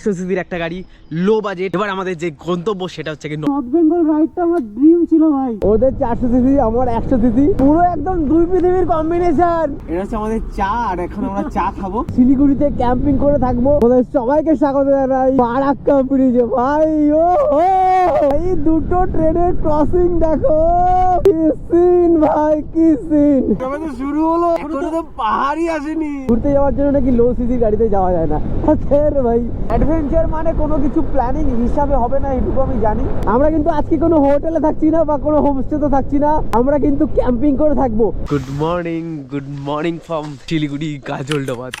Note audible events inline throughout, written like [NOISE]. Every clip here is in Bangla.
একশো সিসির একটা গাড়ি লো বাজেট এবার আমাদের যে গন্তব্য সেটা হচ্ছে কি নর্থ বেঙ্গল রাইডটা আমার ড্রিম ছিল ভাই। ওদের চারশো সিসি আমার একশো সিসি। পুরো একদম দুই পৃথিবীর কম্বিনেশন এটা হচ্ছে আমাদের চা আর এখন আমরা চা খাব। শিলিগুড়িতে ক্যাম্পিং করে থাকব। ওদের সবাইকে স্বাগত জানাই। বারাক্কা ব্রিজে ভাই ও এই দুটো ট্রেনের ক্রসিং দেখো। কি সিন ভাই কি সিন শুরু হলো এখনও তো পাহাড়ই আসেনি। ঘুরতে যাওয়ার জন্য নাকি লো সিসি গাড়িতে যাওয়া যায় না। ফের ভাই। অ্যাডভেঞ্চার মানে কোনো কিছু প্ল্যানিং হিসাবে হবে না, এইটুকু আমি জানি। আমরা কিন্তু আজকে কোনো হোটেলে থাকছি না বা কোনো হোমস্টে হোমস্টেতে থাকছি না, আমরা কিন্তু ক্যাম্পিং করে থাকব। Good morning good morning from Siliguri Gajoldoba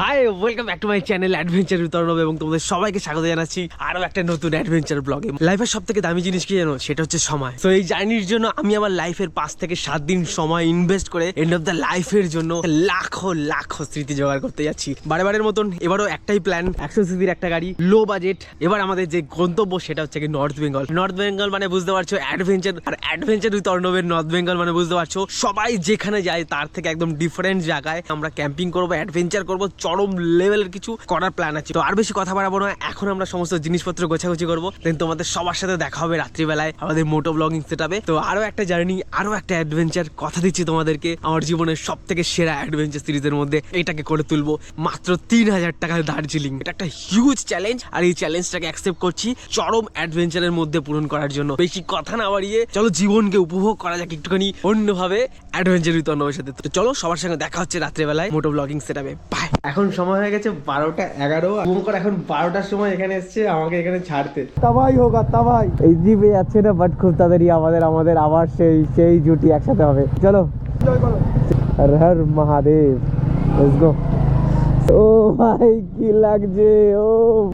hi welcome back to my channel adventure উত্তরণব এবং তোমাদের সবাইকে স্বাগত জানাচ্ছি আরও একটা নতুন অ্যাডভেঞ্চার ব্লগে লাইফের সব থেকে দামি জিনিস কি জানো? সেটা হচ্ছে সময়। তো এই জার্নির জন্য আমি আমার লাইফের পাঁচ থেকে সাত দিন সময় ইনভেস্ট করে এন্ড অফ দ্য লাইফের জন্য লাখো লাখো স্মৃতি জোগাড় করতে যাচ্ছি। বারে বারের মতন এবারও একটাই প্ল্যান একশো সিসির একটা গাড়ি লো বাজেট এবার আমাদের যে গন্তব্য, সেটা হচ্ছে কি নর্থ বেঙ্গল নর্থ বেঙ্গল মানে বুঝতে পারছ অ্যাডভেঞ্চার আর অ্যাডভেঞ্চার উইথ অর্ণবের নর্থ বেঙ্গল মানে বুঝতে পারছ, সবাই যেখানে যায়, তার থেকে একদম ডিফারেন্ট জায়গায় আমরা ক্যাম্পিং করব অ্যাডভেঞ্চার করব চরম লেভেলের কিছু করার প্ল্যান আছে। তো আর বেশি কথা বাড়াবো না। এখন আমরা সমস্ত জিনিসপত্র গোছাগুছি করব। দেন তোমাদের সবার সাথে দেখা হবে রাত্রিবেলায় আমাদের মোটো ব্লগিং সেট তো আরও একটা জার্নি আরও একটা অ্যাডভেঞ্চার কথা দিচ্ছি তোমাদেরকে। আমার জীবনের সব থেকে সেরা অ্যাডভেঞ্চার সিরিজের মধ্যে এটাকে করে তুলবো। মাত্র তিন হাজার টাকার দার্জিলিং। এটা একটা হিউজ চ্যালেঞ্জ আর এই চ্যালেঞ্জটাকে অ্যাকসেপ্ট করছি চরম অ্যাডভেঞ্চারের মধ্যে পূরণ করার জন্য। বেশি কথা না বাড়িয়ে চলো জীবনকে উপভোগ করা যাক একটুখানি অন্যভাবে অ্যাডভেঞ্চার উইথ অন্যবের সাথে। তো চলো সবার সঙ্গে দেখা হচ্ছে রাত্রেবেলায় মোটো ব্লগিং সেট বাই এখন সময় হয়ে গেছে বারোটা এগারো শুভঙ্কর এখন বারোটার সময় এখানে এসছে আমাকে এখানে ছাড়তে। তাবাই হোক আর তবাই। এই জিপে যাচ্ছে না বাট খুব তাড়াতাড়ি আমাদের আমাদের আবার সেই সেই জুটি একসাথে হবে। চলো। হর হর মহাদেব লেটস গো ও ভাই, কি লাগছে? ও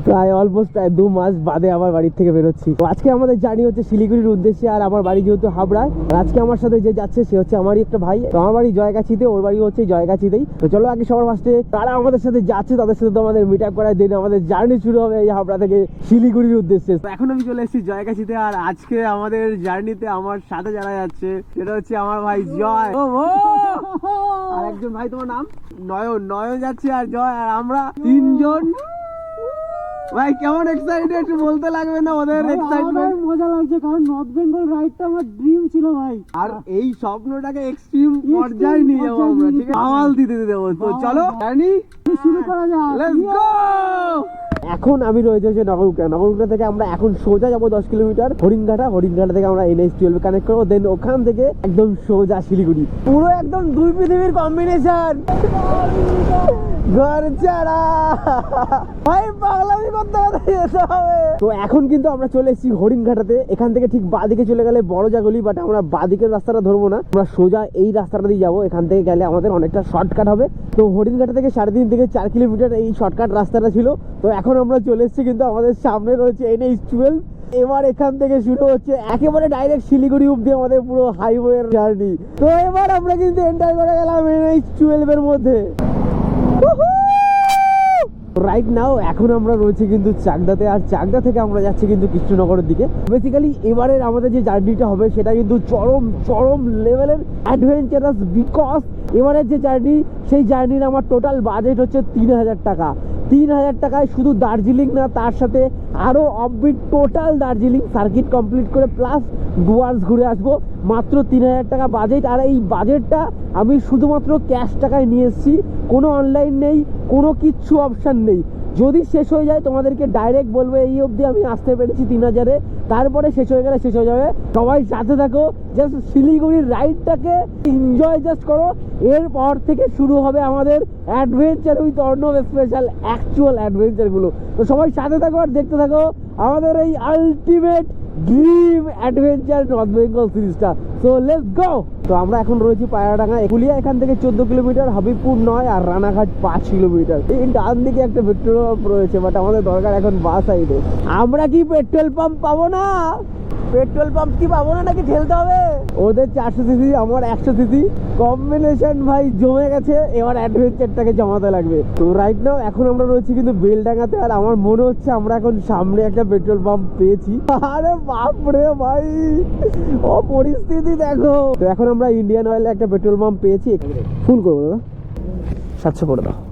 প্রায় অলমোস্ট প্রায় দু মাস বাদে আমার বাড়ির থেকে বেরোচ্ছি। আজকে আমাদের জার্নি হচ্ছে শিলিগুড়ির উদ্দেশ্যে আর আমার বাড়ি যেহেতু হাবড়ায় আজকে আমার সাথে যে যাচ্ছে সে হচ্ছে আমারই একটা ভাই। তো আমার বাড়ি জয়গাছিতে, ওর বাড়ি হচ্ছে জয়গাছিতেই। তো চলো আগে সবার ফার্স্টে তারা আমাদের সাথে যাচ্ছে, তাদের সাথে তো আমাদের মিট আপ করায় দিন, আমাদের জার্নি শুরু হবে এই হাবড়া থেকে শিলিগুড়ির উদ্দেশ্যে। এখন আমি চলে এসেছি জয়গাছিতে, আর আজকে আমাদের জার্নিতে আমার সাথে যারা যাচ্ছে, সেটা হচ্ছে আমার ভাই জয়। ও! আর একজন ভাই, তোমার নাম? নয়ন নয়ন যাচ্ছে আর জয় আর আমরা তিনজন। ভাই কেমন এক্সাইটেড একটু বলতে লাগবে না ওদের এক্সাইটমেন্ট মজা লাগছে কারণ নর্থ বেঙ্গল রাইডটা আমার ড্রিম ছিল ভাই। আর এই স্বপ্নটাকে এক্সট্রিম পর্যায়ে নিয়ে যাব আমরা ঠিক আছে? আওয়াল দিতে দিতে দেবো তো চলো জানি শুরু করা যাক। লেটস গো এখন আমি রয়েছে হচ্ছে নগরুকরা নগরুকরা থেকে আমরা এখন সোজা যাব দশ কিলোমিটার। হরিণঘাটা হরিণঘাটা থেকে আমরা এনএইচ টুয়েলভ কানেক্ট করব। দেন ওখান থেকে একদম সোজা শিলিগুড়ি। পুরো একদম দুই পৃথিবীর কম্বিনেশন ঘর ছাড়া ভাই পাগলামি করতে করতে হবে। তো এখন কিন্তু আমরা চলে এসেছি হরিণঘাটাতে। এখান থেকে ঠিক বাদিকে চলে গেলে বড় জাগলি বাট আমরা বাদিকের রাস্তাটা ধরবো না। আমরা সোজা এই রাস্তাটা দিয়ে যাব। এখান থেকে গেলে আমাদের অনেকটা শর্টকাট হবে। তো হরিণঘাটা থেকে সাড়ে তিন থেকে চার কিলোমিটার এই শর্টকাট রাস্তাটা ছিল। তো এখন আমরা চলে এসেছি কিন্তু আমাদের সামনে রয়েছে এনএইচ টুয়েলভ এবার এখান থেকে শুরু হচ্ছে একেবারে ডাইরেক্ট শিলিগুড়ি অব্দি আমাদের পুরো হাইওয়ের জার্নি তো এবার আমরা কিন্তু এন্টার করে গেলাম এনএইচ টুয়েলভ এর মধ্যে। রাইট নাও এখন আমরা রয়েছি কিন্তু চাকদাতে, আর চাকদা থেকে আমরা যাচ্ছি কিন্তু কৃষ্ণনগরের দিকে। বেসিক্যালি এবারের আমাদের যে জার্নিটা হবে, সেটা কিন্তু চরম চরম লেভেলের অ্যাডভেঞ্চারাস বিকজ এবারের যে জার্নি সেই জার্নির আমার টোটাল বাজেট হচ্ছে তিন হাজার টাকা। তিন হাজার টাকায় শুধু দার্জিলিং না, তার সাথে আরও offbeat total Darjeeling circuit complete করে প্লাস ডুয়ার্স ঘুরে আসব। মাত্র তিন হাজার টাকা বাজেট আর এই বাজেটটা আমি শুধুমাত্র ক্যাশ টাকায় নিয়ে এসেছি। কোনো অনলাইন নেই, কোনো কিচ্ছু অপশান নেই। যদি শেষ হয়ে যায়, তোমাদেরকে ডাইরেক্ট বলব, এই অবধি আমি আসতে পেরেছি তিন হাজারে। তারপরে শেষ হয়ে গেলে শেষ হয়ে যাবে। সবাই সাথে থাকো জাস্ট শিলিগুড়ির রাইডটাকে এনজয় জাস্ট করো। এরপর থেকে শুরু হবে আমাদের adventure with Arnab special actual অ্যাডভেঞ্চারগুলো তো সবাই সাথে থাকো আর দেখতে থাকো, আমাদের এই ultimate dream adventure north Bengal সিরিজটা সো লেটস গো তো আমরা এখন রয়েছি পায়রাডাঙ্গা একুলিয়া। এখান থেকে চোদ্দ কিলোমিটার, হাবিবপুর নয় আর রানাঘাট পাঁচ কিলোমিটার। এই ডান দিকে একটা পেট্রোল পাম্প রয়েছে বাট আমাদের দরকার এখন বাস সাইডে আমরা কি পেট্রোল পাম্প পাবো না? পেট্রোল পাম্প কি পাবো না নাকি ঠেলতে হবে? ওদের চারশো সিসি, আমার একশো সিসি। কম্বিনেশন ভাই জমে গেছে, এবার অ্যাডভেঞ্চারটাকে জমাতে লাগবে। তো রাইট নাও এখন আমরা রয়েছি কিন্তু বেলডাঙ্গাতে, আর আমার মনে হচ্ছে আমরা এখন সামনে একটা পেট্রোল পাম্প পেয়েছি। আরে বাপ রে ভাই! ও পরিস্থিতি দেখো। তো এখন আমরা ইন্ডিয়ান অয়েলে একটা পেট্রোল পাম্প পেয়েছি। ফুল করব দাদা। সাতশো করে দাও।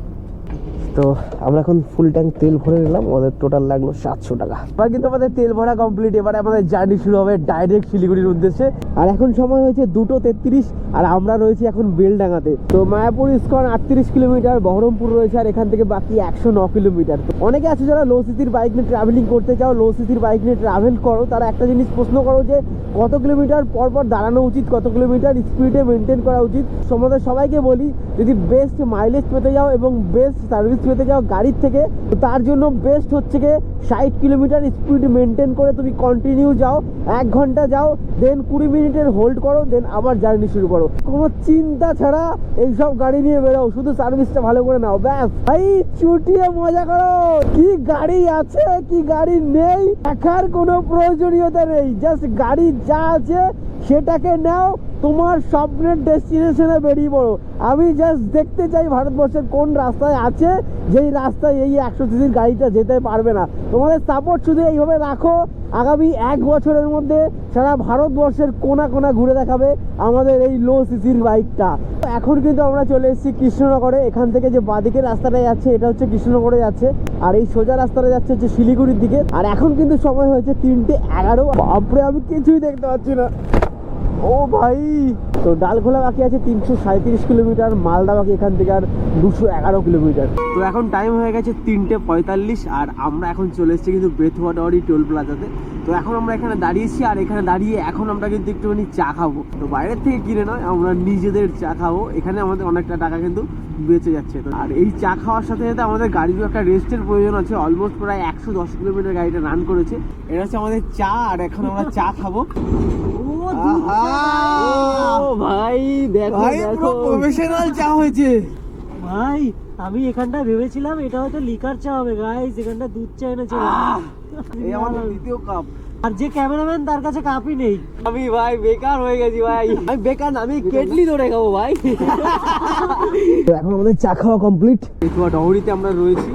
তো আমরা এখন ফুল ট্যাঙ্ক তেল ভরে নিলাম, আমাদের টোটাল লাগল সাতশো টাকা। এবার কিন্তু আমাদের তেল ভরা কমপ্লিট এবারে আমাদের জার্নি শুরু হবে ডাইরেক্ট শিলিগুড়ির উদ্দেশ্যে। আর এখন সময় হয়েছে দুটো তেত্রিশ, আর আমরা রয়েছি এখন বেলডাঙ্গাতে। তো মায়াপুর ইস্কন আটত্রিশ কিলোমিটার, বহরমপুর রয়েছে, আর এখান থেকে বাকি একশো ন কিলোমিটার। তো অনেকে আছে যারা লো সিসির বাইক নিয়ে ট্রাভেলিং করতে চাও লো সিসির বাইক নিয়ে ট্রাভেল করো, তারা একটা জিনিস প্রশ্ন করো যে, কত কিলোমিটার পর পর দাঁড়ানো উচিত, কত কিলোমিটার স্পিডে মেনটেন করা উচিত? তোমাদের সবাইকে বলি, যদি বেস্ট মাইলেজ পেতে যাও এবং বেস্ট সার্ভিস পেতে যাও, গাড়ির থেকে। তো তার জন্য বেস্ট হচ্ছে গিয়ে ষাট কিলোমিটার স্পিড মেনটেন করে তুমি কন্টিনিউ যাও, এক ঘণ্টা যাও দেন কুড়ি মিনিটের হোল্ড করো দেন আবার জার্নি শুরু করো। কোনো চিন্তা ছাড়া এইসব গাড়ি নিয়ে বেরো শুধু সার্ভিসটা ভালো করে নাও, ব্যাস। ভাই, চুটিয়ে মজা করো। কি গাড়ি আছে, কি গাড়ি নেই, দেখার কোনো প্রয়োজনীয়তা নেই জাস্ট গাড়ি যা আছে সেটাকে নাও তোমার স্বপ্নের ডেস্টিনেশনে বেরিয়ে পড়ো। আমি জাস্ট দেখতে চাই ভারতবর্ষের কোন রাস্তায় আছে, যেই রাস্তায় এই একশো সিসির গাড়িটা যেতে পারবে না। তোমাদের সাপোর্ট শুধু এইভাবে রাখো, আগামী এক বছরের মধ্যে সারা ভারতবর্ষের কোনা কোনা ঘুরে দেখাবে আমাদের এই লো সিসির বাইকটা এখন কিন্তু আমরা চলে এসেছি কৃষ্ণনগরে, এখান থেকে যে বাদিকের রাস্তাটা যাচ্ছে, এটা হচ্ছে কৃষ্ণনগরে যাচ্ছে, আর এই সোজা রাস্তাটা যাচ্ছে হচ্ছে শিলিগুড়ির দিকে। আর এখন কিন্তু সময় হয়েছে তিনটে এগারো। বাপরে, আমি কিছুই দেখতে পাচ্ছি না। ও ভাই। তো ডালখোলা বাকি আছে তিনশো সাঁত্রিশ কিলোমিটার, মালদা বাকি এখান থেকে আর দুশো এগারো কিলোমিটার। তো এখন টাইম হয়ে গেছে তিনটে পঁয়তাল্লিশ আর আমরা এখন চলে এসেছি কিন্তু বেথুয়াটাওয়ারি টোল প্লাজাতে। তো এখন আমরা এখানে দাঁড়িয়েছি আর এখানে দাঁড়িয়ে এখন আমরা কিন্তু একটুখানি চা খাব। তো বাইরের থেকে কিনে নয়, আমরা নিজেদের চা খাব। এখানে আমাদের অনেকটা টাকা কিন্তু বেঁচে যাচ্ছে। তো আর এই চা খাওয়ার সাথে সাথে আমাদের গাড়িরও একটা রেস্টের প্রয়োজন আছে। অলমোস্ট প্রায় একশো দশ কিলোমিটার গাড়িটা রান করেছে। এটা হচ্ছে আমাদের চা, আর এখন আমরা চা খাব। ভাই দেখো দেখো। প্রফেশনাল চা হয়েছে। ভাই আমি এখানটা ভেবেছিলাম এটা হয়তো লিকার চা হবে গাইস এখানটা দুধ চা এনেছিলাম এই আমাদের দ্বিতীয় কাপ আর যে ক্যামেরাম্যান তার কাছে কাপই নেই। আমি ভাই বেকার হয়ে গেছি ভাই। আমি বেকার আমি কেটলি ধরে খাব ভাই। [LAUGHS] এখন আমাদের চা খাওয়া কমপ্লিট দেখো ডহরিতে আমরা রয়েছি।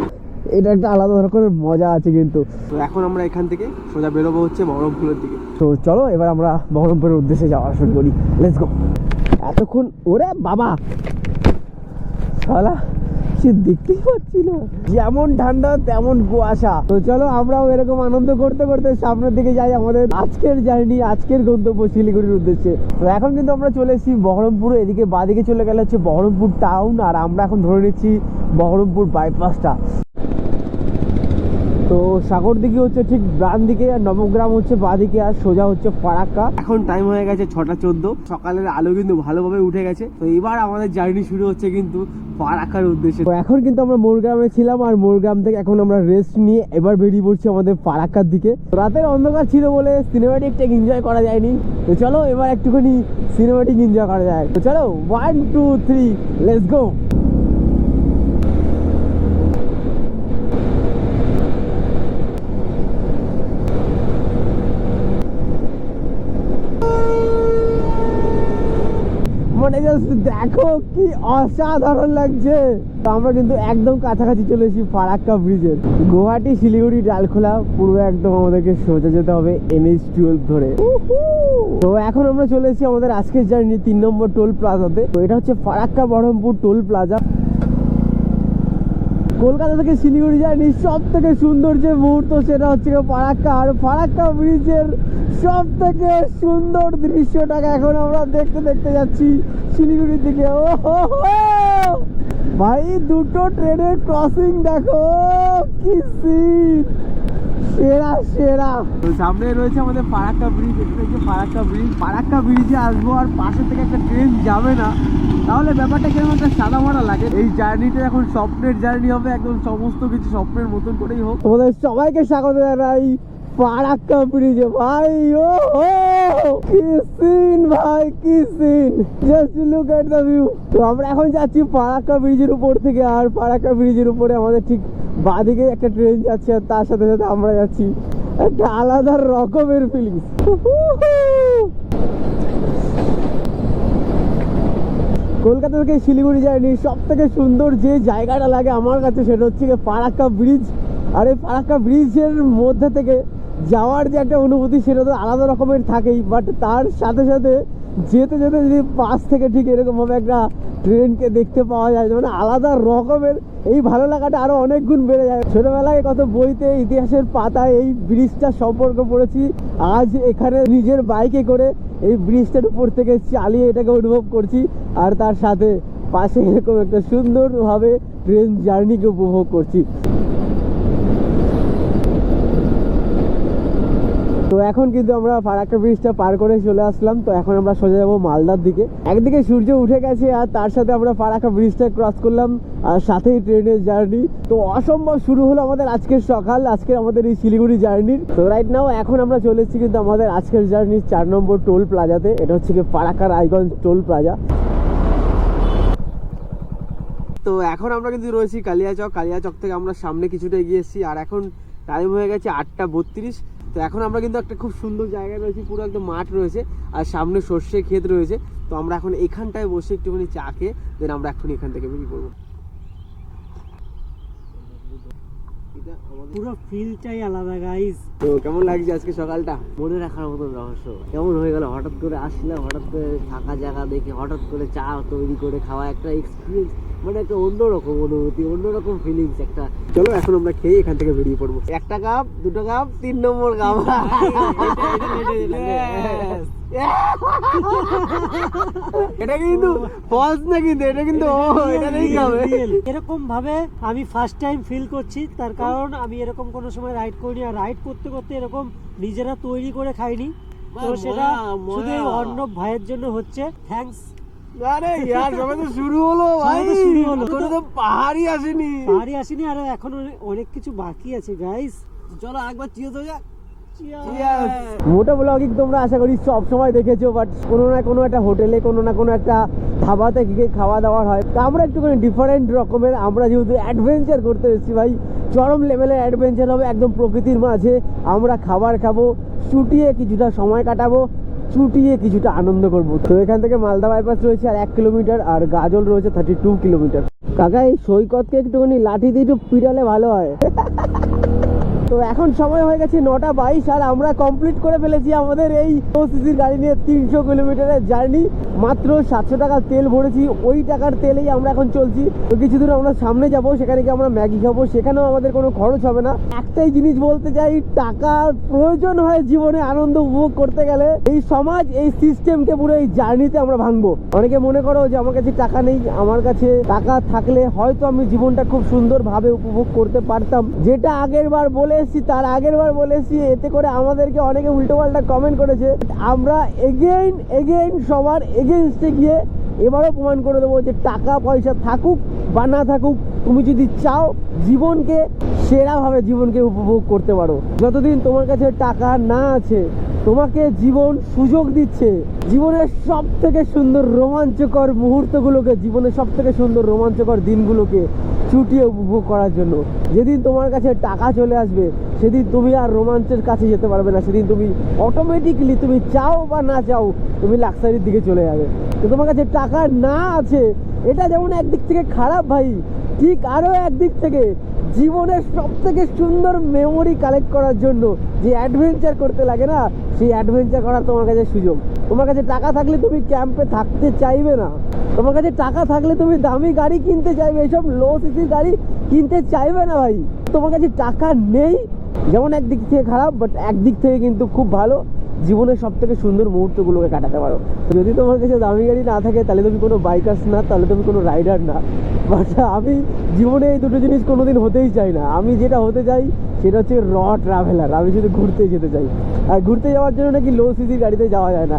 এটা একটা আলাদা রকমের মজা আছে কিন্তু। তো এখন আমরা এখান থেকে সোজা বেরোবো হচ্ছে বহরমপুরের দিকে। তো চলো এবার আমরা বহরমপুরের উদ্দেশ্যে যাওয়া শুরু করি। লেটস গো এতক্ষণ ওরে বাবা! শালা সে দেখতেই পাচ্ছি না। যেমন ঠান্ডা তেমন কুয়াশা। তো চলো আমরাও এরকম আনন্দ করতে করতে সামনের দিকে যাই আমাদের আজকের জার্নি আজকের গন্তব্য শিলিগুড়ির উদ্দেশ্যে। তো এখন কিন্তু আমরা চলে এসেছি বহরমপুর এদিকে বাদিকে চলে গেলে হচ্ছে বহরমপুর টাউন আর আমরা এখন ধরে নিচ্ছি বহরমপুর বাইপাসটা তো সাগর দিকে হচ্ছে ঠিক ডান দিকে আর নবগ্রাম হচ্ছে বাদিকে আর সোজা হচ্ছে ফারাক্কা। এখন টাইম হয়ে গেছে ছটা চোদ্দ। সকালের আলো কিন্তু ভালোভাবে উঠে গেছে। তো এবার আমাদের জার্নি শুরু হচ্ছে কিন্তু ফারাক্কার উদ্দেশ্যে। তো এখন কিন্তু আমরা মোরগ্রামে ছিলাম আর মোরগ্রাম থেকে এখন আমরা রেস্ট নিয়ে এবার বেরিয়ে পড়ছি আমাদের ফারাক্কার দিকে। রাতের অন্ধকার ছিল বলে সিনেমাটিকটা এনজয় করা যায়নি। তো চলো এবার একটুখানি সিনেমাটিক এনজয় করা যায়। তো চলো one two three let's go just দেখো কি অসাধারণ লাগছে। তো আমরা কিন্তু একদম কাছাকাছি চলে এসেছি ফারাক্কা ব্রিজের। গুয়াহাটি শিলিগুড়ি ডালখোলা, পুরো একদম আমাদেরকে সোজা যেতে হবে এনএইচ টুয়েলভ ধরে। তো এখন আমরা চলে এসেছি আমাদের আজকের জার্নি তিন নম্বর টোল প্লাজাতে। তো এটা হচ্ছে ফারাক্কা বহরমপুর টোল প্লাজা। কলকাতা থেকে শিলিগুড়ি যায়নি সব থেকে সুন্দর যে মুহূর্ত, সেটা হচ্ছে ফারাক্কা আর ফারাক্কা ব্রিজের সব থেকে সুন্দর দৃশ্যটাকে এখন আমরা দেখতে দেখতে যাচ্ছি শিলিগুড়ির দিকে। ও! ভাই, দুটো ট্রেনের ক্রসিং দেখো, কি সিন সেরা সেরা। সামনে রয়েছে আমাদের ফারাক্কা ব্রিজ এটা হচ্ছে ফারাক্কা ব্রিজ ফারাক্কা ব্রিজে আসব আর পাশে থেকে একটা ট্রেন যাবে না। তাহলে ব্যাপারটা কেমন একটা সাদা মারা লাগে। এই জার্নিটা এখন স্বপ্নের জার্নি হবে, একদম সমস্ত কিছু স্বপ্নের মতন করেই হোক। তোমাদের সবাইকে স্বাগত জানাই। ফারাক্কা ব্রিজে ভাই, ও কি সিন ভাই, কি scene just look at the view তো আমরা এখন যাচ্ছি ফারাক্কা ব্রিজের উপর থেকে, আর ফারাক্কা ব্রিজের উপরে আমাদের ঠিক বাদিকে একটা ট্রেন যাচ্ছে, আর তার সাথে সাথে আমরা যাচ্ছি একটা আলাদা রকমের ফিলিংস কলকাতা থেকে শিলিগুড়ি যায়নি। সব থেকে সুন্দর যে জায়গাটা লাগে আমার কাছে, সেটা হচ্ছে ফারাক্কা ব্রিজ আর এই ফারাক্কা ব্রিজের মধ্যে থেকে যাওয়ার যে একটা অনুভূতি, সেটা তো আলাদা রকমের থাকেই বাট তার সাথে সাথে যেতে যেতে যদি পাশ থেকে ঠিক এরকমভাবে একটা ট্রেনকে দেখতে পাওয়া যায় মানে আলাদা রকমের এই ভালো লাগাটা আরও অনেক গুণ বেড়ে যায়। ছোটোবেলায় কত বইতে ইতিহাসের পাতায় এই ব্রিজটা সম্পর্ক পড়েছি, আজ এখানে নিজের বাইকে করে এই ব্রিজটার উপর থেকে চালিয়ে এটাকে অনুভব করছি, আর তার সাথে পাশে এরকম একটা সুন্দরভাবে ট্রেন জার্নিকে উপভোগ করছি। তো এখন কিন্তু আমরা ফারাক্কা ব্রিজটা পার করে চলে আসলাম। তো এখন আমরা সোজা যাব মালদার দিকে। একদিকে সূর্য উঠে গেছে আর তার সাথে আমরা ফারাক্কা ব্রিজটা ক্রস করলাম আর সাথেই ট্রেনের জার্নি তো অসম্ভব শুরু হলো আমাদের আজকের সকাল আজকে আমাদের এই শিলিগুড়ি জার্নির তো রাইট নাও এখন আমরা চলে এসেছি কিন্তু আমাদের আজকের জার্নির চার নম্বর টোল প্লাজাতে এটা হচ্ছে কি ফারাক্কা রায়গঞ্জ টোল প্লাজা তো এখন আমরা কিন্তু রয়েছি কালিয়াচক। কালিয়াচক থেকে আমরা সামনে কিছুটা এগিয়ে এসেছি আর এখন টাইম হয়ে গেছে আটটা বত্রিশ। তো এখন আমরা কিন্তু একটা খুব সুন্দর জায়গায় রয়েছি পুরো একদম মাঠ রয়েছে আর সামনে সর্ষে ক্ষেত রয়েছে। তো আমরা এখন এখানটায় বসে একটুখানি চা খেয়ে দেন আমরা এখন এখান থেকে বেরিয়ে পড়ব। পুরো ফিলটাই আলাদা গাইস তো কেমন লাগছে আজকে সকালটা? মনে রাখার মতন রহস্য। কেমন হয়ে গেল? হঠাৎ করে আসলাম হঠাৎ করে ফাঁকা জায়গা দেখে হঠাৎ করে চা তৈরি করে খাওয়া একটা এক্সপিরিয়েন্স মানে একটা অন্যরকম অনুভূতি অন্যরকম ফিলিংস একটা। চলো এখন আমরা খেয়ে এখান থেকে বেরিয়ে পড়ব। একটা কাপ দুটো কাপ তিন নম্বর কাপ এটা কিন্তু ফলস না কিন্তু এটা কিন্তু ও এটা নেই খাবে এরকম ভাবে আমি ফার্স্ট টাইম ফিল করছি তার কারণ আমি এরকম কোনো সময় রাইড করিনি আর রাইড করতে করতে এরকম নিজেরা তৈরি করে খাইনি। তো সেটা শুধু। অর্ণব ভাইয়ের জন্য হচ্ছে। থ্যাঙ্কস আরে ইয়ার সবে তো শুরু হলো ভাই। সবে শুরু হলো। এখনও তো পাহাড়ই আসেনি। পাহাড়ি আসেনি আর এখন অনেক- কিছু বাকি আছে গাইস চলো একবার চিয়ার্স যাক। মোটা ব্লগিং তোমরা আশা করি সব সময় দেখেছ বাট কোনো না কোনো একটা হোটেলে কোনো না কোনো একটা ধাবাতে গিয়ে খাওয়া দাওয়ার হয়। তা আমরা একটুখানি ডিফারেন্ট রকমের আমরা যেহেতু অ্যাডভেঞ্চার করতে এসেছি ভাই চরম লেভেলের অ্যাডভেঞ্চার হবে একদম প্রকৃতির মাঝে। আমরা খাবার খাব চুটিয়ে কিছুটা সময় কাটাবো চুটিয়ে কিছুটা আনন্দ করব। তো এখান থেকে মালদা বাইপাস রয়েছে আর এক কিলোমিটার আর গাজল রয়েছে থার্টি টু কিলোমিটার। কাকা, এই সৈকতকে একটুখানি লাঠি দিয়ে একটু পিটালে ভালো হয়। [LAUGHS] তো এখন সময় হয়ে গেছে নটা বাইশ আর আমরা কমপ্লিট করে ফেলেছি আমাদের এই সিসির গাড়ি নিয়ে তিনশো কিলোমিটারের জার্নি মাত্র সাতশো টাকা তেল ভরেছি, ওই টাকার তেলেই আমরা এখন চলছি। তো কিছু দূর আমরা সামনে যাব, সেখানে গিয়ে আমরা ম্যাগি খাব, সেখানেও আমাদের কোনো খরচ হবে না। একটাই জিনিস বলতে চাই, টাকার প্রয়োজন হয় জীবনে আনন্দ উপভোগ করতে গেলে। এই সমাজ, এই সিস্টেমকে পুরো এই জার্নিতে আমরা ভাঙবো। অনেকে মনে করো যে আমার কাছে টাকা নেই, আমার কাছে টাকা থাকলে হয়তো আমি জীবনটা খুব সুন্দরভাবে উপভোগ করতে পারতাম। যেটা আগের বার বলে এসেছি, তার আগের বার বলে এসেছি, এতে করে আমাদেরকে অনেকে উল্টো পাল্টা কমেন্ট করেছে আমরা এগেইন এগেইন সবার এগেনস্টে গিয়ে এবারও প্রমাণ করে দেবো যে টাকা পয়সা থাকুক বা না থাকুক, তুমি যদি চাও জীবনকে সেরাভাবে জীবনকে উপভোগ করতে পারো। যতদিন তোমার কাছে টাকা না আছে, তোমাকে জীবন সুযোগ দিচ্ছে। জীবনের সব থেকে সুন্দর রোমাঞ্চকর মুহূর্তগুলোকে, জীবনের সব থেকে সুন্দর রোমাঞ্চকর দিনগুলোকে ছুটিয়ে উপভোগ করার জন্য। যেদিন তোমার কাছে টাকা চলে আসবে, সেদিন তুমি আর রোমাঞ্চের কাছে যেতে পারবে না। সেদিন তুমি অটোমেটিকলি তুমি চাও বা না চাও, তুমি লাক্সারির দিকে চলে যাবে। তো তোমার কাছে টাকা না আছে, এটা যেমন একদিক থেকে খারাপ ভাই, ঠিক আরও একদিক থেকে জীবনের সব থেকে সুন্দর মেমোরি কালেক্ট করার জন্য যে অ্যাডভেঞ্চার করতে লাগে না, সেই অ্যাডভেঞ্চার করার তোমার কাছে সুযোগ। তোমার কাছে টাকা থাকলে তুমি ক্যাম্পে থাকতে চাইবে না। তোমার কাছে টাকা থাকলে তুমি দামি গাড়ি কিনতে চাইবে এইসব লো সিসির গাড়ি কিনতে চাইবে না ভাই। তোমার কাছে টাকা নেই, যেমন একদিক থেকে খারাপ বাট একদিক থেকে কিন্তু খুব ভালো। জীবনের সব থেকে সুন্দর মুহূর্তগুলোকে কাটাতে পারো। যদি তোমার কাছে দামি গাড়ি না থাকে, তাহলে তুমি কোনো বাইকার্স না, তাহলে তুমি কোনো রাইডার না। বাট আমি জীবনে এই দুটো জিনিস কোনোদিন হতেই চাই না। আমি যেটা হতে চাই সেটা হচ্ছে র ট্রাভেলার আমি শুধু ঘুরতে যেতে চাই। আর ঘুরতে যাওয়ার জন্য নাকি লো সিসির গাড়িতে যাওয়া যায় না।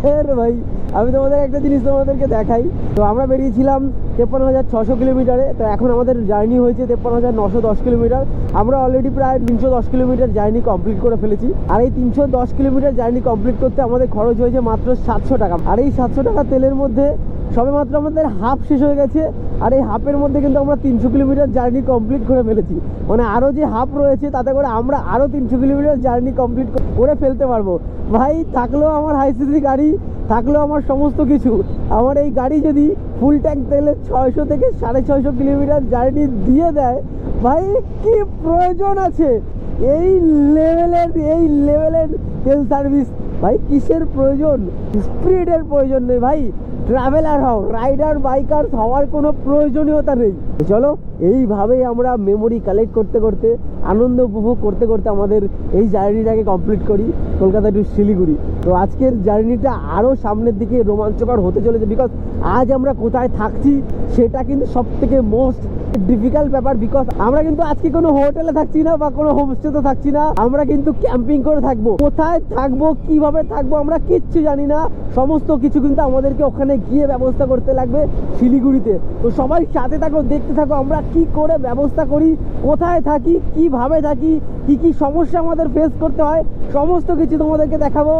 স্যার ভাই, আমি তোমাদের একটা জিনিস তোমাদেরকে দেখাই। তো আমরা বেরিয়েছিলাম তেপ্পান্ন হাজার ছশো কিলোমিটারে, তো এখন আমাদের জার্নি হয়েছে তেপ্পান্ন হাজার নশো দশ কিলোমিটার। আমরা অলরেডি প্রায় তিনশো দশ কিলোমিটার জার্নি কমপ্লিট করে ফেলেছি। আর এই তিনশো দশ কিলোমিটার জার্নি কমপ্লিট করতে আমাদের খরচ হয়েছে মাত্র সাতশো টাকা। আর এই সাতশো টাকা তেলের মধ্যে সবে মাত্র আমাদের হাফ শেষ হয়ে গেছে, আর এই হাফের মধ্যে কিন্তু আমরা তিনশো কিলোমিটার জার্নি কমপ্লিট করে ফেলেছি। মানে আরও যে হাফ রয়েছে, তাতে করে আমরা আরও তিনশো কিলোমিটার জার্নি কমপ্লিট করে ফেলতে পারব। ভাই, থাকলেও আমার হাই সিসি গাড়ি, থাকলেও আমার সমস্ত কিছু। আমার এই গাড়ি যদি ফুল ট্যাঙ্ক তেলে ছয়শো থেকে সাড়ে ছয়শো কিলোমিটার জার্নি দিয়ে দেয়, ভাই, কি প্রয়োজন আছে? এই লেভেলের এই লেভেলের তেল সার্ভিস ভাই, কিসের প্রয়োজন? স্পিডের প্রয়োজন নেই ভাই। ট্রাভেলার হও রাইডার বাইকার হওয়ার কোনো প্রয়োজনীয়তা নেই। চলো, এইভাবেই আমরা মেমোরি কালেক্ট করতে করতে, আনন্দ উপভোগ করতে করতে আমাদের এই জার্নিটাকে কমপ্লিট করি কলকাতা টু শিলিগুড়ি। তো আজকের জার্নিটা আরও সামনের দিকে রোমাঞ্চকর হতে চলেছে বিকজ আজ আমরা কোথায় থাকছি সেটা কিন্তু সব থেকে মোস্ট ডিফিকাল্ট ব্যাপার বিকজ আমরা কিন্তু আজকে কোনো হোটেলে থাকছি না বা কোনো হোমস্টেতে থাকছি না। আমরা কিন্তু ক্যাম্পিং করে থাকব। কোথায় থাকব, কীভাবে থাকব, আমরা কিচ্ছু জানি না। সমস্ত কিছু কিন্তু আমাদেরকে ওখানে গিয়ে ব্যবস্থা করতে লাগবে শিলিগুড়িতে। তো সবাই সাথে থাকো, দেখতে থাকো, আমরা কি করে ব্যবস্থা করি, কোথায় থাকি, কীভাবে থাকি, কি কি সমস্যা আমাদের ফেস করতে হয়, সমস্ত কিছু তোমাদেরকে দেখাবো।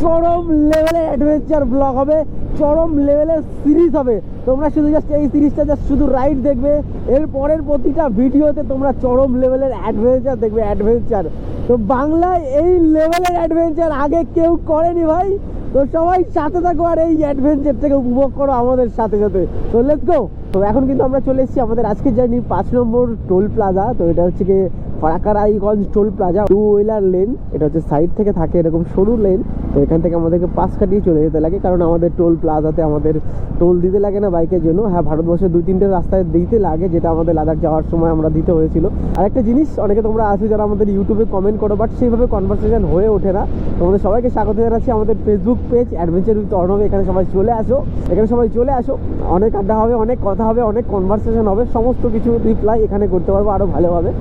চরম লেভেলের অ্যাডভেঞ্চার ব্লগ হবে। চরম লেভেলের সিরিজ হবে। তোমরা শুধু জাস্ট এই সিরিজটা জাস্ট শুধু রাইড দেখবে। এর পরের প্রতিটা ভিডিওতে তোমরা চরম লেভেলের অ্যাডভেঞ্চার দেখবে অ্যাডভেঞ্চার তো বাংলায় এই লেভেলের অ্যাডভেঞ্চার আগে কেউ করেনি ভাই। তো সবাই সাথে থাকো আর এই অ্যাডভেঞ্চারটাকে উপভোগ করো আমাদের সাথে সাথে। তো লেটস গো তো এখন কিন্তু আমরা চলে এসেছি আমাদের আজকের জার্নি পাঁচ নম্বর টোল প্লাজা তো এটা হচ্ছে কি ফারাকারাইগঞ্জ toll plaza two wheeler lane, এটা হচ্ছে সাইড থেকে থাকে এরকম সরু লেন, তো এখান থেকে আমাদেরকে পাশ কাটিয়ে চলে যেতে লাগে, কারণ আমাদের টোল প্লাজাতে আমাদের টোল দিতে লাগে না বাইকের জন্য। হ্যাঁ ভারতবর্ষের দুই তিনটে রাস্তায় দিতে লাগে, যেটা আমাদের লাদাখ যাওয়ার সময় আমরা দিতে হয়েছিল। আর একটা জিনিস, অনেকে তোমরা আছো যারা আমাদের ইউটিউবে কমেন্ট করো বাট সেইভাবে কনভারসেশন হয়ে ওঠে না। তোমাদের সবাইকে স্বাগত জানাচ্ছি আমাদের Facebook page adventure with Arnab এখানে সবাই চলে আসো। এখানে সবাই চলে আসো, অনেক আড্ডা হবে, অনেক কথা হবে, অনেক কনভারসেশন হবে, সমস্ত কিছু রিপ্লাই এখানে করতে পারব আরও ভালোভাবে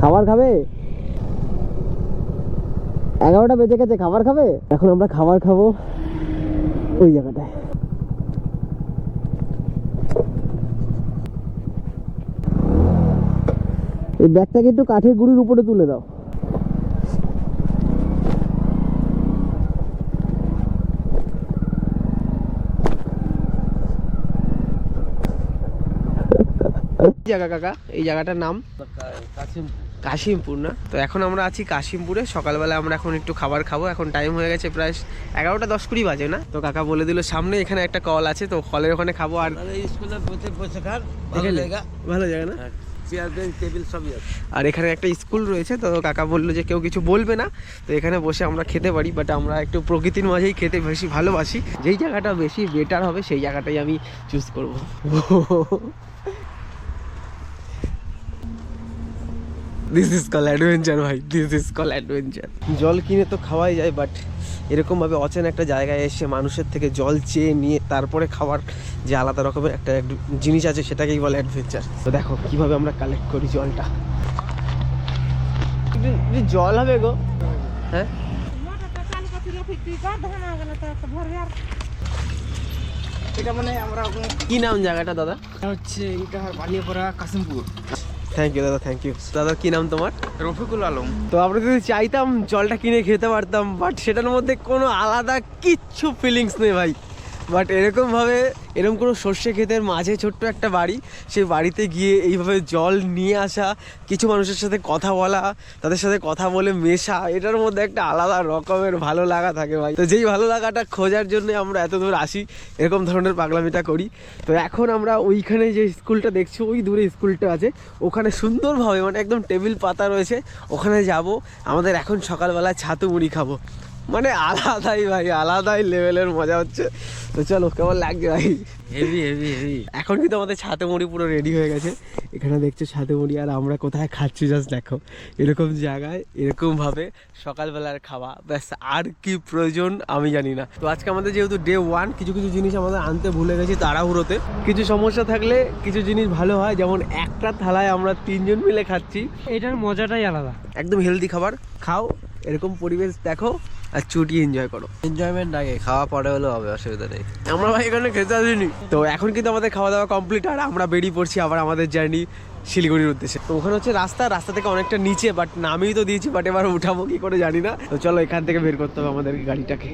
খাবার খাবে? এগারোটা বেজে গেছে খাবার খাবে? এখন আমরা খাবার খাব ওই জায়গাটায়। এই ব্যাগটাকে একটু কাঠের গুঁড়ির উপরে তুলে দাও। জায়গা কাকা এই জায়গাটার নাম? কাশিমপুর। না? তো এখন আমরা আছি কাশিমপুরে। সকালবেলা আমরা এখন একটু খাবার খাব। এখন টাইম হয়ে গেছে প্রায় এগারোটা দশ কুড়ি বাজে না? তো কাকা বলে দিল সামনে এখানে একটা কল আছে তো কলের ওখানে খাব। আর স্কুলে বসে বসে খান। ভালো? জায়গা। ভালো জায়গা না? চেয়ার টেবিল সবই আছে। আর এখানে একটা স্কুল রয়েছে তো কাকা বলল যে কেউ কিছু বলবে না। তো এখানে বসে আমরা খেতে পারি বাট আমরা একটু প্রকৃতির মাঝেই খেতে বেশি ভালোবাসি। যেই জায়গাটা বেশি বেটার হবে সেই জায়গাটাই আমি চুজ করব। দিস ইজ কল অ্যাডভেঞ্চার ভাই দিস ইজ কল অ্যাডভেঞ্চার জল কিনে তো খাওয়াই যায় বাট এরকমভাবে অচেনা একটা জায়গায় এসে মানুষের থেকে জল চেয়ে নিয়ে তারপরে খাওয়ার যে আলাদা রকমের একটা জিনিস আছে সেটাকেই বলে অ্যাডভেঞ্চার তো দেখো কীভাবে আমরা কালেক্ট করি জলটা। জল হবে গো। হ্যাঁ? এটা মানে আমরা কি নাম জায়গাটা দাদা? হচ্ছে এটা বালিয়াপাড়া কাশিমপুর। থ্যাংক ইউ দাদা থ্যাংক ইউ দাদা কি নাম তোমার? রফিকুল আলম। তো আমরা যদি চাইতাম জলটা কিনে খেতে পারতাম বাট সেটার মধ্যে কোনো আলাদা কিচ্ছু ফিলিংস নেই ভাই। বাট এরকমভাবে এরকম কোনো সর্ষে ক্ষেতের মাঝে ছোট্ট একটা বাড়ি, সেই বাড়িতে গিয়ে এইভাবে জল নিয়ে আসা, কিছু মানুষের সাথে কথা বলা, তাদের সাথে কথা বলে মেশা, এটার মধ্যে একটা আলাদা রকমের ভালো লাগা থাকে ভাই। তো যেই ভালো লাগাটা খোঁজার জন্য আমরা এত দূর আসি, এরকম ধরনের পাগলামিটা করি। তো এখন আমরা ওইখানে যে স্কুলটা দেখছি, ওই দূরে স্কুলটা আছে। ওখানে সুন্দরভাবে মানে একদম টেবিল পাতা রয়েছে, ওখানে যাব। আমাদের এখন সকালবেলা ছাতু মুড়ি খাব। মানে আলাদাই ভাই আলাদাই লেভেলের মজা হচ্ছে। তো চলো কেমন লাগছে ভাই? হেভি হেভি হেভি এখন কিন্তু আমাদের ছাতে মুড়ি পুরো রেডি হয়ে গেছে। এখানে দেখছ ছাতে মুড়ি আর আমরা কোথায় খাচ্ছি জাস্ট দেখো। এরকম জায়গায় এরকমভাবে সকালবেলার খাওয়া। ব্যাস আর কি প্রয়োজন আমি জানি না। তো আজকে আমাদের যেহেতু ডে ওয়ান কিছু কিছু জিনিস আমাদের আনতে ভুলে গেছি তাড়াহুড়োতে। কিছু সমস্যা থাকলে কিছু জিনিস ভালো হয় যেমন একটা থালায় আমরা তিনজন মিলে খাচ্ছি। এটার মজাটাই আলাদা। একদম হেলদি খাবার। খাও এরকম পরিবেশ দেখো আর চুটি এনজয় করো। এনজয়মেন্ট আগে খাওয়া পরে হলেও হবে অসুবিধা নেই। আমরা ভাই এখানে খেতে আসিনি। তো এখন কিন্তু আমাদের খাওয়া দাওয়া কমপ্লিট আর আমরা বেরিয়ে পড়ছি আবার আমাদের জার্নি শিলিগুড়ির উদ্দেশ্যে। তো ওখানে হচ্ছে রাস্তা রাস্তা থেকে অনেকটা নিচে বাট নামিয়ে তো দিয়েছি বাট এবার উঠাবো কি করে জানি না। তো চলো এখান থেকে বের করতে হবে আমাদের গাড়িটাকে।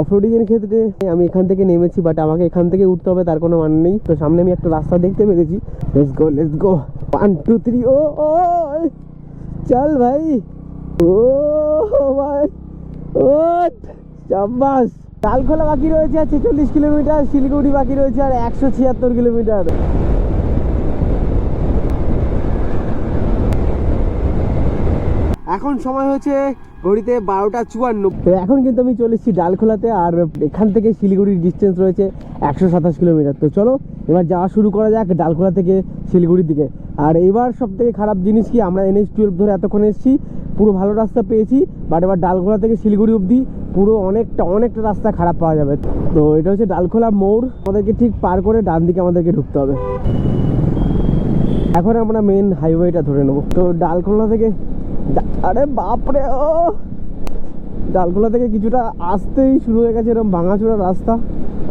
অফরোডিং এর ক্ষেত্রে আমি এখান থেকে নেমেছি বাট আমাকে এখান থেকে উঠতে হবে তার কোনো মানে নেই। তো সামনে আমি একটা রাস্তা দেখতে পেরেছি। Let's go let's go one two three ও ও চল ভাই। ও ভাই। ও, চাম্বাস। কালখোলা বাকি রয়েছে, ছেচল্লিশ কিলোমিটার, শিলিগুড়ি বাকি রয়েছে, আর একশো ছিয়াত্তর কিলোমিটার। এখন সময় হয়েছে ঘড়িতে বারোটা চুয়ান্ন। এখন কিন্তু আমি চলে এসেছি ডালখোলাতে, আর এখান থেকে শিলিগুড়ির ডিস্টেন্স রয়েছে একশো সাতাশ কিলোমিটার তো চলো, এবার যাওয়া শুরু করা যাক ডালখোলা থেকে শিলিগুড়ির দিকে। আর এবার সব থেকে খারাপ জিনিস কি, আমরা এনএইচ টুয়েলভ ধরে এতক্ষণ এসেছি, পুরো ভালো রাস্তা পেয়েছি বাট এবার ডালখোলা থেকে শিলিগুড়ি অবধি পুরো অনেকটা অনেকটা রাস্তা খারাপ পাওয়া যাবে। তো এটা হচ্ছে ডালখোলা মোড়, আমাদেরকে ঠিক পার করে ডান দিকে আমাদেরকে ঢুকতে হবে। এখন আমরা মেন হাইওয়েটা ধরে নেব। তো ডালখোলা থেকে আরে বাপরে, ও! ডালখোলা থেকে কিছুটা আসতেই শুরু হয়ে গেছে এরকম ভাঙাচোরা রাস্তা।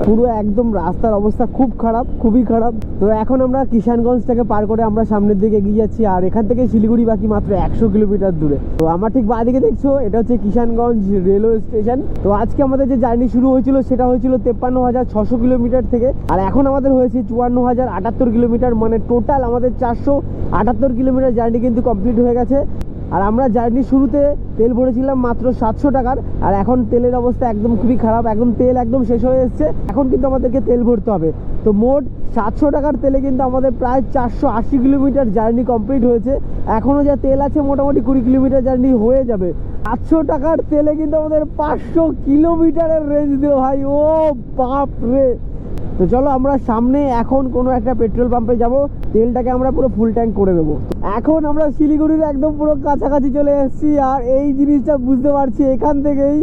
পুরো একদম রাস্তার অবস্থা খুব খারাপ, খুবই খারাপ। তো এখন আমরা কিষানগঞ্জটাকে পার করে আমরা সামনের দিকে এগিয়ে যাচ্ছি, আর এখান থেকে শিলিগুড়ি বাকি মাত্র একশো কিলোমিটার দূরে। তো আমার ঠিক বাদিকে দেখছ, এটা হচ্ছে কিষানগঞ্জ রেলওয়ে স্টেশন। তো আজকে আমাদের যে জার্নি শুরু হয়েছিল, সেটা হয়েছিল তেপ্পান্ন হাজার ছশো কিলোমিটার থেকে, আর এখন আমাদের হয়েছে চুয়ান্ন হাজার আটাত্তর কিলোমিটার। মানে টোটাল আমাদের চারশো আটাত্তর কিলোমিটার জার্নি কিন্তু কমপ্লিট হয়ে গেছে। আর আমরা জার্নি শুরুতে তেল ভরেছিলাম মাত্র সাতশো টাকার, আর এখন তেলের অবস্থা একদম খুবই খারাপ, একদম তেল একদম শেষ হয়ে এসছে। এখন কিন্তু আমাদেরকে তেল ভরতে হবে। তো মোট সাতশো টাকার তেলে কিন্তু আমাদের প্রায় চারশো আশি কিলোমিটার জার্নি কমপ্লিট হয়েছে। এখনও যা তেল আছে মোটামুটি কুড়ি কিলোমিটার জার্নি হয়ে যাবে। আটশো টাকার তেলে কিন্তু আমাদের পাঁচশো কিলোমিটারের রেঞ্জ দিল ভাই। ও বাপ রে! তো চলো আমরা সামনে এখন কোনো একটা পেট্রোল পাম্পে যাব। তেলটাকে আমরা পুরো ফুল ট্যাঙ্ক করে দেবো এখন আমরা শিলিগুড়ির একদম পুরো কাছাকাছি চলে এসেছি আর এই জিনিসটা বুঝতে পারছি এখান থেকেই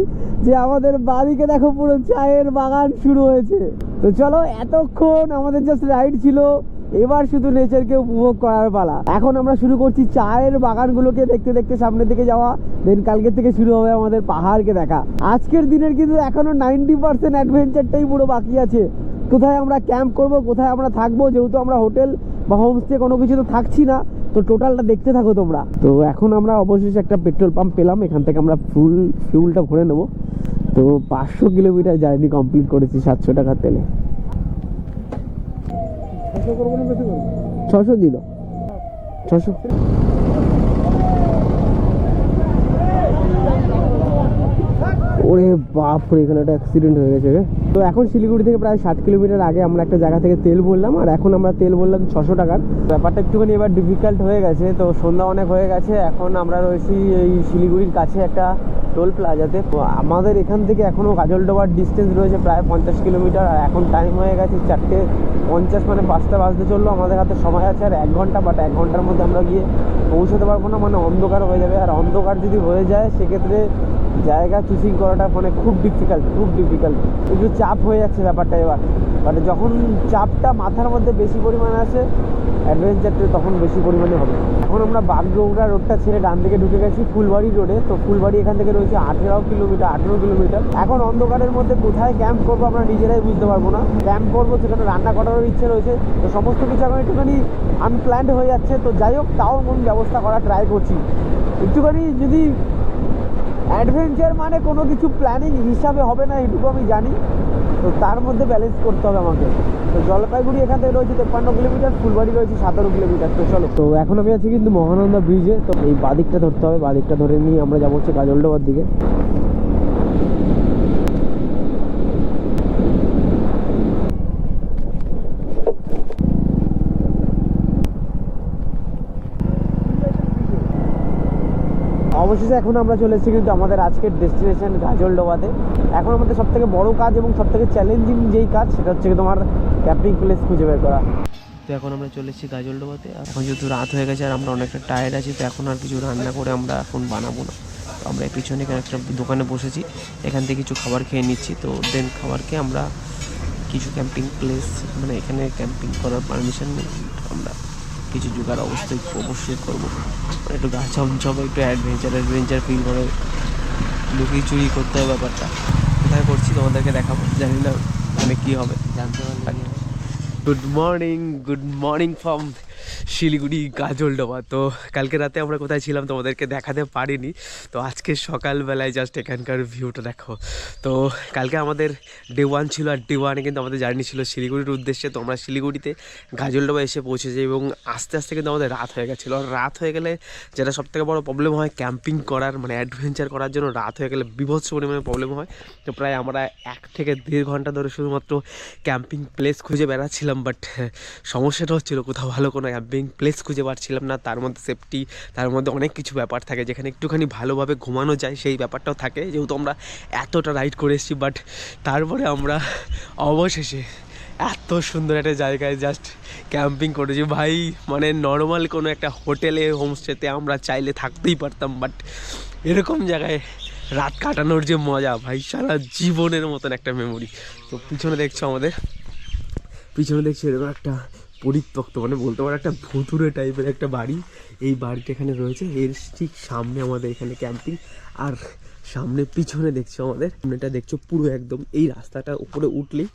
যে আমাদের বাড়িকে দেখো পুরো চায়ের বাগান শুরু হয়েছে। তো চলো, এতক্ষণ আমাদের জাস্ট রাইড ছিল, এবার শুধু নেচারকে উপভোগ করার পালা। এখন আমরা শুরু করছি চায়ের বাগানগুলোকে দেখতে দেখতে সামনের দিকে যাওয়া দেন কালকে থেকে শুরু হবে আমাদের পাহাড়কে দেখা। আজকের দিনের কিন্তু এখনও নাইনটি পার্সেন্ট অ্যাডভেঞ্চারটাই পুরো বাকি আছে। কোথায় আমরা ক্যাম্প করব, কোথায় আমরা থাকব? যেহেতু আমরা হোটেল বা হোমস্টে কোনো কিছু তো থাকছি না, তো টোটালটা দেখতে থাকো তোমরা। তো এখন আমরা অবশেষে একটা পেট্রোল পাম্প পেলাম, এখান থেকে আমরা ফুল ফিউলটা ভরে নেব। তো পাঁচশো কিলোমিটার জার্নি কমপ্লিট করেছি সাতশো টাকার তেলে। ছশো দিল ছশো। ওরে বাপ এখানে একটা অ্যাক্সিডেন্ট হয়ে গেছে রে। তো এখন শিলিগুড়ি থেকে প্রায় ষাট কিলোমিটার আগে আমরা একটা জায়গা থেকে তেল বললাম আর এখন আমরা তেল বললাম ছশো টাকার। ব্যাপারটা একটুখানি এবার ডিফিকাল্ট হয়ে গেছে, তো সন্ধ্যা অনেক হয়ে গেছে, এখন আমরা রয়েছি এই শিলিগুড়ির কাছে একটা টোল প্লাজাতে। তো আমাদের এখান থেকে এখনও গাজলডোবার ডিস্টেন্স রয়েছে প্রায় পঞ্চাশ কিলোমিটার, আর এখন টাইম হয়ে গেছে চারটে পঞ্চাশ মানে পাঁচটা বাজতে চলল। আমাদের হাতে সময় আছে আর এক ঘণ্টা বাট এক ঘণ্টার মধ্যে আমরা গিয়ে পৌঁছতে পারব না মানে অন্ধকার হয়ে যাবে। আর অন্ধকার যদি হয়ে যায়, সেক্ষেত্রে জায়গা চুজিং করাটা মানে খুব ডিফিকাল্ট খুব ডিফিকাল্ট একটু চাপ হয়ে যাচ্ছে ব্যাপারটা এবার। বাট যখন চাপটা মাথার মধ্যে বেশি পরিমাণে আসে অ্যাডভেঞ্চারটা তখন বেশি পরিমাণে হবে। এখন আমরা বাগডোগরা রোডটা ছেড়ে ডান দিকে ঢুকে গেছি ফুলবাড়ি রোডে তো ফুলবাড়ি এখান থেকে রয়েছে আঠেরো কিলোমিটার আঠেরো কিলোমিটার। এখন অন্ধকারের মধ্যে কোথায় ক্যাম্প করব আমরা নিজেরাই বুঝতে পারব না। ক্যাম্প করব, সেখানে রান্না করারও ইচ্ছে রয়েছে। তো সমস্ত কিছু এখন একটুখানি আনপ্ল্যান্ড হয়ে যাচ্ছে। তো যাই হোক, তাও মন ব্যবস্থা করা ট্রাই করছি। একটুখানি যদি অ্যাডভেঞ্চার মানে কোনো কিছু প্ল্যানিং হিসাবে হবে না, এইটুকু আমি জানি। তো তার মধ্যে ব্যালেন্স করতে হবে আমাকে। তো জলপাইগুড়ি এখান থেকে রয়েছে তেপ্পান্ন কিলোমিটার, ফুলবাড়ি রয়েছে সতেরো কিলোমিটার। তো চলো। তো এখন আমি আছি কিন্তু মহানন্দা ব্রিজে। তো এই বাদিকটা ধরতে হবে, বাদিকটা ধরে নিয়ে আমরা যাব হচ্ছে গাজলডোবার দিকে। অবশেষে এখন আমরা চলে এসেছি কিন্তু আমাদের আজকের ডেস্টিনেশন গাজলডোবাতে। এখন আমাদের সব থেকে বড় কাজ এবং সব থেকে চ্যালেঞ্জিং যেই কাজ, সেটা হচ্ছে তোমার ক্যাম্পিং প্লেস খুঁজে বের করা। তো এখন আমরা চলে এসেছি গাজলডোবাতে। এখন যেহেতু রাত হয়ে গেছে আর আমরা অনেকটা টায়ার্ড আছি, তো এখন আর কিছু রান্না করে আমরা এখন বানাবো না। তো আমরা পিছনে এখানে একটা দোকানে বসেছি, এখান থেকে কিছু খাবার খেয়ে নিচ্ছি। তো দেন খাবার খেয়ে আমরা কিছু ক্যাম্পিং প্লেস মানে এখানে ক্যাম্পিং করার পারমিশন নেই। আমরা কিছু জোগাড় অবশ্যই অবশ্যই করব। মানে একটু গা ছমছম একটু অ্যাডভেঞ্চার অ্যাডভেঞ্চার ফিল করে লুকিয়ে চুরি করতে হবে ব্যাপারটা। কোথায় করছি তোমাদেরকে দেখাবো, জানি না মানে কী হবে, জানতে পারি good morning good morning from Siliguri Gajoldoba তো কালকে রাতে আমরা কোথায় ছিলাম তোমাদেরকে দেখাতে পারিনি। তো আজকে সকালবেলায় জাস্ট এখানকার ভিউটা দেখো। তো কালকে আমাদের ডে ওয়ান ছিল আর ডে ওয়ানে কিন্তু আমাদের জার্নি ছিল শিলিগুড়ির উদ্দেশ্যে। তো আমরা শিলিগুড়িতে গাজলডোবা এসে পৌঁছেছি এবং আস্তে আস্তে কিন্তু আমাদের রাত হয়ে গেছিল। আর রাত হয়ে গেলে যেটা সবথেকে বড় প্রবলেম হয় ক্যাম্পিং করার মানে অ্যাডভেঞ্চার করার জন্য রাত হয়ে গেলে বিভৎস পরিমাণে প্রবলেম হয়। তো প্রায় আমরা এক থেকে দেড় ঘণ্টা ধরে শুধুমাত্র ক্যাম্পিং প্লেস খুঁজে বেড়াচ্ছিলাম। বাট সমস্যাটা হচ্ছিল কোথাও ভালো কোনো ক্যাম্পিং ক্যাম্পিং প্লেস খুঁজে পাচ্ছিলাম না, তার মধ্যে সেফটি তার মধ্যে অনেক কিছু ব্যাপার থাকে যেখানে একটুখানি ভালোভাবে ঘুমানো যায়, সেই ব্যাপারটাও থাকে। যেহেতু আমরা এতটা রাইড করে এসেছি বাট তারপরে আমরা অবশেষে এত সুন্দর একটা জায়গায় জাস্ট ক্যাম্পিং করেছি। ভাই মানে নর্মাল কোনো একটা হোটেলে হোমস্টেতে আমরা চাইলে থাকতেই পারতাম বাট এরকম জায়গায় রাত কাটানোর যে মজা, ভাই, সারা জীবনের মতন একটা মেমোরি তো পিছনে দেখছ আমাদের, পিছনে দেখছি এরকম একটা পরিত্যক্ত মানে বলতে পারো একটা ভুতুরে টাইপের একটা বাড়ি। এই বাড়িটা এখানে রয়েছে, এর ঠিক সামনে আমাদের এখানে ক্যাম্পিং। আর সামনে পিছনে দেখছ আমাদের, সামনেটা দেখছ পুরো একদম। এই রাস্তাটা উপরে উঠলেই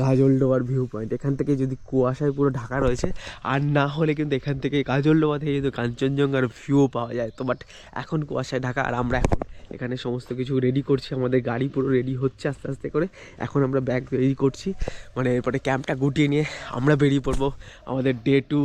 গাজলডোবার ভিউ পয়েন্ট এখান থেকে যদি কুয়াশায় পুরো ঢাকা রয়েছে, আর না হলে কিন্তু এখান থেকে গাজলডোবা থেকে কিন্তু কাঞ্চনজঙ্ঘার ভিউ পাওয়া যায়। তো বাট এখন কুয়াশায় ঢাকা, আর আমরা এখন এখানে সমস্ত কিছু রেডি করছি। আমাদের গাড়ি পুরো রেডি হচ্ছে আস্তে আস্তে করে। এখন আমরা ব্যাগ রেডি করছি। মানে এরপরে ক্যাম্পটা গুটিয়ে নিয়ে আমরা বেরিয়ে পড়ব। আমাদের ডে টু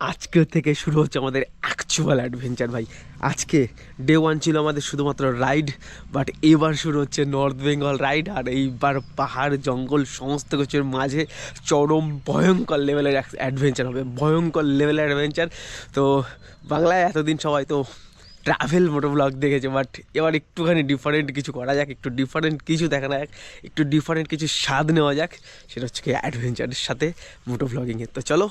আজকে থেকে শুরু হচ্ছে আমাদের অ্যাকচুয়াল অ্যাডভেঞ্চার ভাই। আজকে ডে ওয়ান ছিল আমাদের শুধুমাত্র রাইড বাট এবার শুরু হচ্ছে নর্থ বেঙ্গল রাইড আর এইবার পাহাড়, জঙ্গল, সমস্ত কিছুর মাঝে চরম ভয়ঙ্কর লেভেলের অ্যাডভেঞ্চার হবে। ভয়ঙ্কর লেভেলের অ্যাডভেঞ্চার তো বাংলায় এতদিন সবাই তো ট্রাভেল মোটো ব্লগ দেখেছে বাট এবার একটুখানি ডিফারেন্ট কিছু করা যাক, একটু ডিফারেন্ট কিছু দেখা যাক, একটু ডিফারেন্ট কিছু স্বাদ নেওয়া যাক, সেটা হচ্ছে কি অ্যাডভেঞ্চারের সাথে মোটো ব্লগিংয়ের তো চলো,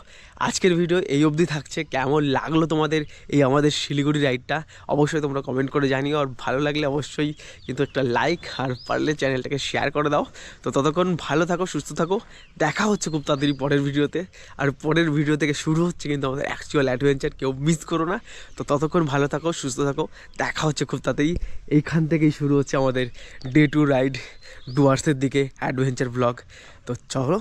আজকের ভিডিও এই অবধি থাকছে। কেমন লাগল তোমাদের এই আমাদের শিলিগুড়ি রাইডটা অবশ্যই তোমরা কমেন্ট করে জানিও, আর ভালো লাগলে অবশ্যই কিন্তু একটা লাইক আর পারলে চ্যানেলটাকে শেয়ার করে দাও। তো ততক্ষণ ভালো থাকো, সুস্থ থাকো। দেখা হচ্ছে খুব তাড়াতাড়ি পরের ভিডিওতে আর পরের ভিডিও থেকে শুরু হচ্ছে কিন্তু আমাদের অ্যাকচুয়াল অ্যাডভেঞ্চার কেউ মিস করো না। তো ততক্ষণ ভালো থাকো সুস্থ থাকো। দেখা হচ্ছে খুব তাড়াতাড়ি। এইখান থেকেই শুরু হচ্ছে আমাদের ডে টু রাইড ডুয়ার্সের দিকে অ্যাডভেঞ্চার ব্লগ তো চলো